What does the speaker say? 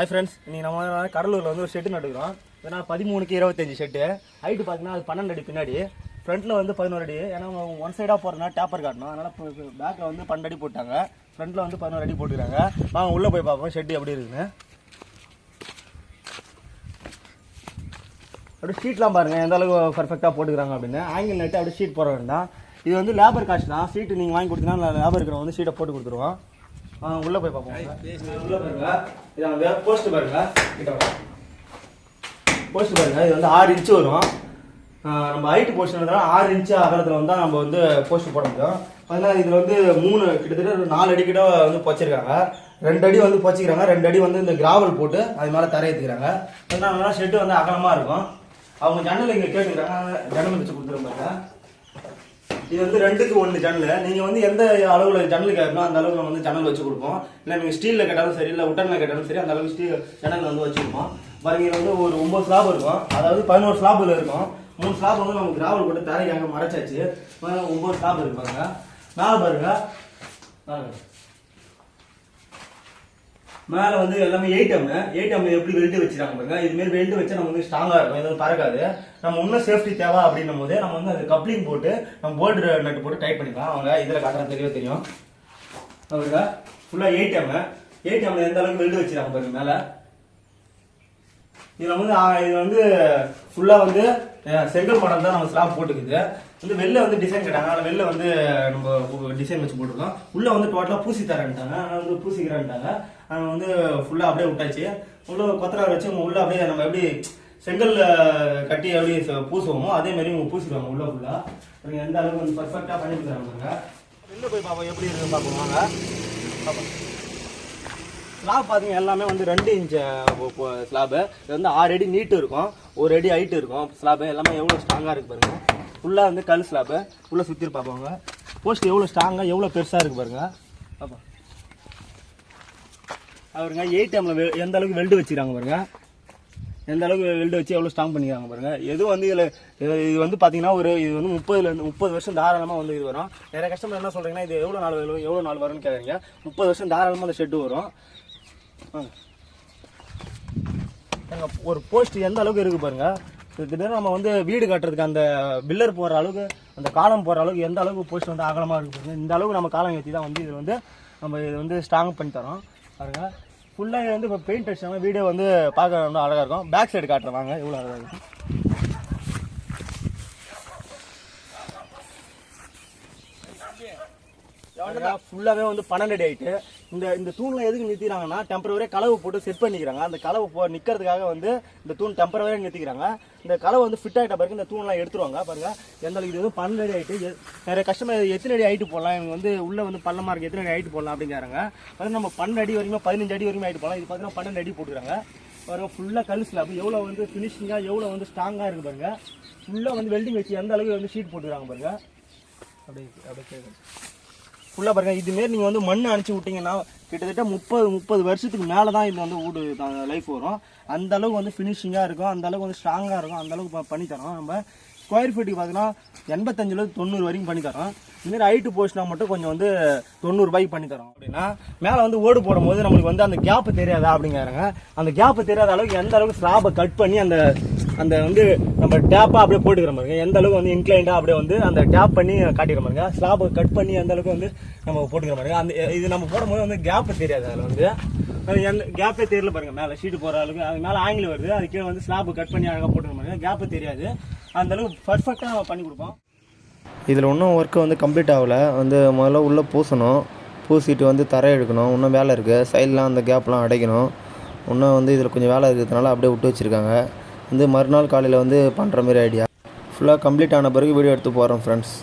Hi friends இன்னைக்கு நம்ம கடலூரில் வந்து ஒரு ஷெட்டு நட்டுக்கிறோம் ஏன்னா பதிமூணுக்கு இருபத்தஞ்சி ஷெட்டு ஹைட்டு பார்த்தீங்கன்னா அது பன்னெண்டு அடி பின்னாடி. ஃப்ரண்ட்டில் வந்து பதினோரு அடி. ஏன்னா ஒன் சைடாக போகிறதுனா டேப்பர் காட்டணும். அதனால் பேக்கில் வந்து பன்னெண்டு அடி போட்டாங்க. ஃப்ரண்ட்டில் வந்து பதினோரு அடி போட்டுக்கிறாங்க. வாங்க உள்ளே போய் பார்ப்போம் ஷெட்டு எப்படி இருக்குன்னு. அப்படியே ஷீட்லாம் பாருங்கள் எந்த அளவுக்கு பர்ஃபெக்டாக போட்டுக்கிறாங்க அப்படின்னு. ஆங்கிள் நட்டு அப்படியே ஷீட் போட வேண்டாம். இது வந்து லேபர் காஸ்ட் தான். ஷீட்டு நீங்கள் வாங்கி கொடுத்தீங்கன்னா லேபர் இருக்கிறவங்க வந்து ஷீட்டை போட்டு கொடுத்துருவோம். உள்ள போய் பார்ப்போம் பாருங்க. இது போஸ்ட் பாருங்க. போஸ்ட் பாருங்க. இது வந்து ஆறு இன்ச்சு வரும். நம்ம ஹைட் போஸ்ட் ஆறு இன்ச்சு அகலத்தில் வந்தால் நம்ம வந்து போஸ்ட் போட முடியும். அதனால் இதில் வந்து மூணு கிட்டத்தட்ட ஒரு நாலு அடி கிட்ட வந்து பொச்சிருக்காங்க. ரெண்டு அடி வந்து பொச்சிக்கிறாங்க. ரெண்டு அடி வந்து இந்த கிராவல் போட்டு அது மேலே தரையேற்றிக்கிறாங்க அதனால ஷெட்டு வந்து அகலமாக இருக்கும். அவங்க ஜன்னல் இங்கே கேட்டுக்கிறாங்க. ஜன்னல் வச்சு கொடுத்துருப்பாங்க இது வந்து ரெண்டுக்கு ஒன்று ஜன்னல் நீங்கள் வந்து எந்த அளவில் ஜன்னல் கேட்கணும் அந்த அளவுக்கு நம்ம வந்து ஜன்னல் வச்சு கொடுப்போம். இல்லை நீங்கள் ஸ்டீலில் கேட்டாலும் சரி இல்லை உட்டனில் கேட்டாலும் சரி அந்த அளவுக்கு ஸ்டீல் ஜன்னல் வந்து வச்சு கொடுப்போம். பாருங்க இது வந்து ஒரு ஒம்பது ஸ்லாப் இருக்கும். அதாவது பதினோரு ஸ்லாப்பில் இருக்கும். மூணு ஸ்லாப் வந்து நம்ம கிராவல் போட்டு தரைக்காக மறைச்சாச்சு. ஒம்பது ஸ்லாப் இருப்பாங்க மேலே பாருங்க. பாருங்க. மேலே வந்து எல்லாமே எயிட் எம் எயிட் எப்படி வெல்டு வச்சுருக்காங்க பாருங்க. இதுமாரி வெல்டு வச்சா நம்ம வந்து ஸ்ட்ராங்காக இருக்கும். எதுவும் பறக்காது. நம்ம இன்னும் சேஃப்டி தேவை அப்படின்னும் போது நம்ம வந்து அது கப்ளிங் போட்டு நம்ம போல்டு நட்டு போட்டு டைட் பண்ணிக்கலாம். அவங்க இதில் காட்டுற தெரியவே தெரியும். அவருக்கா ஃபுல்லாக எயிட் எம் எயிட் எந்த அளவுக்கு வெல்டு வச்சுருக்காங்க பாருங்க மேலே. இதில் வந்து இது வந்து ஃபுல்லாக வந்து செங்கல் மாடல் தான் நம்ம ஸ்லாப் போட்டுக்குது. வந்து வெளில வந்து டிசைன் கேட்டாங்க. ஆனால் வெளில வந்து நம்ம டிசைன் வச்சு போட்டிருக்கோம். உள்ளே வந்து டோட்டலாக பூசி தரேன்ட்டாங்க. ஆனால் வந்து பூசிக்கிறேன்ட்டாங்க. அவங்க வந்து ஃபுல்லாக அப்படியே விட்டாச்சு. உள்ள கொத்தனார் வச்சு உள்ள அப்படியே நம்ம எப்படி செங்கல் கட்டி எப்படி ச- பூசுவோமோ அதே மாதிரி இவங்க பூசிடுவாங்க உள்ள ஃபுல்லாக எந்த அளவுக்கு வந்து பர்ஃபெக்டாக பண்ணி கொடுக்குறாங்க வெளில போய் பார்ப்போம் எப்படி இருக்குன்னு பார்ப்போம் வாங்க. பார்ப்போம் ஸ்லாப் பார்த்தீங்க எல்லாமே வந்து ரெண்டு இன்ச் ஸ்லாபு இது வந்து ஆறு அடி நீட்டு இருக்கும். ஒரு அடி ஹைட்டு இருக்கும். ஸ்லாபு எல்லாமே எவ்வளோ ஸ்ட்ராங்காக இருக்கு பாருங்க. ஃபுல்லாக வந்து கல் ஸ்லாபு உள்ளே சுற்றி பார்ப்பாங்க போஸ்ட் எவ்வளோ ஸ்ட்ராங்காக எவ்வளோ பெருசாக இருக்கு பாருங்க. பாப்பா அவருங்க எயிட் எம்ல எந்த அளவுக்கு வெல்டு வச்சுக்கிறாங்க பாருங்க. எந்த அளவுக்கு வெல்டு வச்சு எவ்வளோ ஸ்ட்ராங் பண்ணிக்கிறாங்க பாருங்க. எது வந்து இதில் இது வந்து பார்த்தீங்கன்னா ஒரு இது வந்து முப்பதுலேருந்து முப்பது வருஷம் தாராளமாக வந்து இது வரும். நிறைய கஸ்டமர் என்ன சொல்கிறீங்கன்னா இது எவ்வளோ நாள் வரும் எவ்வளோ நாள் வரும்னு கேட்குறீங்க முப்பது வருஷம் தாராளமாக அந்த ஷெட்டு வரும். ஒரு போஸ்ட் எந்த அளவுக்கு இருக்கு பாருங்க. கிட்டத்தட்ட நம்ம வந்து வீடு கட்டுறதுக்கு அந்த பில்லர் போற அளவுக்கு அந்த காலம் போற அளவுக்கு எந்த அளவுக்கு போஸ்ட் வந்து அகலமா இருக்கு பாருங்க. இந்த அளவுக்கு நம்ம காலம் ஏற்றி தான் வந்து இது வந்து நம்ம இது வந்து ஸ்ட்ராங் பண்ணி தரோம். பாருங்க. ஃபுல்லாக வந்து இப்போ பெயிண்ட் அடிச்சாங்க. வீடியோ வந்து பார்க்க ரொம்ப அழகாக இருக்கும். பேக் சைடு காட்டுறேன். வாங்க. எவ்வளோ அழகாக இருக்கும் ஃபுல்லாகவே வந்து பன்னெண்டு டேட்டு இந்த இந்த தூணில் எதுக்கு நிறுத்திக்கிறாங்கன்னா டெம்பரவரியாக களவு போட்டு செட் பண்ணிக்கிறாங்க. அந்த கலவு போ நிற்கிறதுக்காக வந்து இந்த தூண் டெம்பரவரியாக நிறுத்திக்கிறாங்க. இந்த கலவை வந்து ஃபிட் ஆகிட்ட பிறகு இந்த தூண்லாம் எடுத்துருவாங்க. பாருங்கள் எந்த அளவுக்கு இது வந்து பன்னெண்டு அடி ஆகிட்டு நிறைய கஸ்டமர் எத்தனை அடி ஆகிட்டு போடலாம்? இவங்க வந்து உள்ளே வந்து பள்ளமாக இருக்குது எத்தனை அடி ஆகிட்டு போடலாம் அப்படிங்கிறாங்க. அதாவது நம்ம பன்னெண்டு அடி வரைக்கும் பதினஞ்சு அடி வரைக்கும் ஆகிட்டு போடலாம். இது பார்த்தீங்கன்னா பன்னெண்டு அடி போட்டுக்கிறாங்க. பாருங்கள் ஃபுல்லாக கல் ஸ்லாப் எவ்வளோ வந்து ஃபினிஷிங்காக எவ்வளோ வந்து ஸ்ட்ராங்காக இருக்குது பாருங்கள் ஃபுல்லாக வந்து வெல்டிங் வச்சு எந்த அளவுக்கு வந்து ஷீட் போட்டுக்கிறாங்க பாருங்கள் அப்படியே அப்படியே ஃபுல்லாக பாருங்கள் இதுமாரி நீங்கள் வந்து மண் அணைச்சி விட்டிங்கன்னா கிட்டத்தட்ட முப்பது முப்பது வருஷத்துக்கு மேலே தான் இது வந்து வீடு லைஃப் வரும். அந்த அளவுக்கு வந்து ஃபினிஷிங்காக இருக்கும் அந்த அளவுக்கு வந்து ஸ்ட்ராங்காக இருக்கும் அந்த அளவுக்கு பண்ணி தரோம். நம்ம ஸ்கொயர் ஃபீட்டுக்கு பார்த்தீங்கன்னா எண்பத்தஞ்சுலேருந்து தொண்ணூறு வரைக்கும் பண்ணி தரோம். இதுமாரி ஹைட்டு போச்சுனா மட்டும் கொஞ்சம் வந்து தொண்ணூறுபாய்க்கு பண்ணி தரோம். அப்படின்னா மேலே வந்து ஓடு போடும்போது நம்மளுக்கு வந்து அந்த கேப்பு தெரியாதா அப்படிங்கிறாங்க. அந்த கேப்பு தெரியாத அளவுக்கு எந்த அளவுக்கு ஸ்லாபை கட் பண்ணி அந்த அந்த வந்து நம்ம டேப்பாக அப்படியே போட்டுக்கிற மாதிரி எந்த அளவுக்கு வந்து இன்க்ளைண்டாக அப்படியே வந்து அந்த டேப் பண்ணி காட்டிக்கிற மாதிரிங்க ஸ்லாப் கட் பண்ணி அந்த அளவுக்கு வந்து நம்ம போட்டுக்கிற மாதிரி அந்த இது நம்ம போடும்போது வந்து கேப் தெரியாது அதில் வந்து. எந்த கேப்பே தெரியல பாருங்க. மேலே ஷீட்டு போகிற அளவுக்கு அது மேலே ஆங்கில வருது. அது கீழே வந்து ஸ்லாப் கட் பண்ணி அழகாக போட்டுக்கிற மாதிரி கேப்பு தெரியாது. அந்த அளவுக்கு பர்ஃபெக்டாக நம்ம பண்ணி கொடுப்போம். இதில் இன்னும் ஒர்க்கு வந்து கம்ப்ளீட் ஆகலை. வந்து முதல்ல உள்ளே பூசணும். பூசிட்டு வந்து தரை எடுக்கணும் இன்னும் வேலை இருக்குது சைட்லாம் அந்த கேப்லாம் அடைக்கணும். இன்னும் வந்து இதில் கொஞ்சம் வேலை இருக்கிறதுனால அப்படியே விட்டு வச்சுருக்காங்க. வந்து மறுநாள் காலையில் வந்து பண்ணுற மாதிரி ஐடியா ஃபுல்லாக கம்ப்ளீட் ஆன பிறகு வீடியோ எடுத்து போகிறோம் ஃப்ரெண்ட்ஸ்